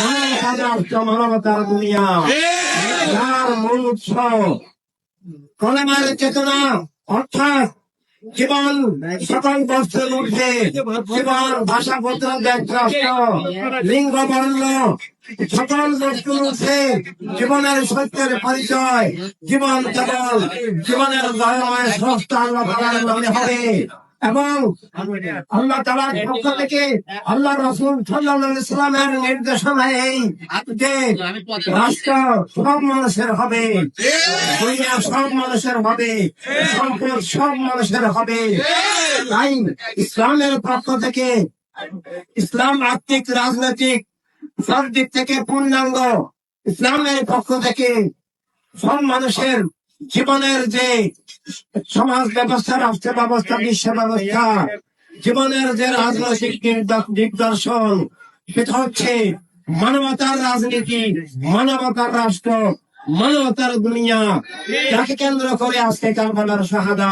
মানবতা রাষ্ট্র মানবতার দুনিয়া। যার মূল উৎস কলেমার চেতনা অর্থাৎ জীবন সকল বস্তুর ঊর্ধ্বে। জীবন ভাষা পত্র দেশ রাষ্ট্র লিঙ্গ বর্ণ সকল বস্তুর ঊর্ধ্বে জীবনের সত্যের পরিচয়। জীবন কেবল জীবনের দয়াময় নামে হবে। এবং আল্লাহ তালার পক্ষ থেকে আল্লাহ রসুল সাল্লাহ ইসলামের নির্দেশনায় যে রাষ্ট্র সব মানুষের হবে। সব মানুষের হবে। সম্পদ সব মানুষের হবে। তাই ইসলামের পক্ষ থেকে ইসলাম আর্থিক রাজনৈতিক সব দিক থেকে পূর্ণাঙ্গ। ইসলামের পক্ষ থেকে সব মানুষের জীবনের যে সমাজ ব্যবস্থা রাষ্ট্র ব্যবস্থা বিশ্ব ব্যবস্থা জীবনের যে রাজনৈতিক দিগদর্শন সেটা হচ্ছে মানবতার রাজনীতি, মানবতার রাষ্ট্র, মানবতার দুনিয়া। তাকে কেন্দ্র করে আজকে কারবালার শাহাদা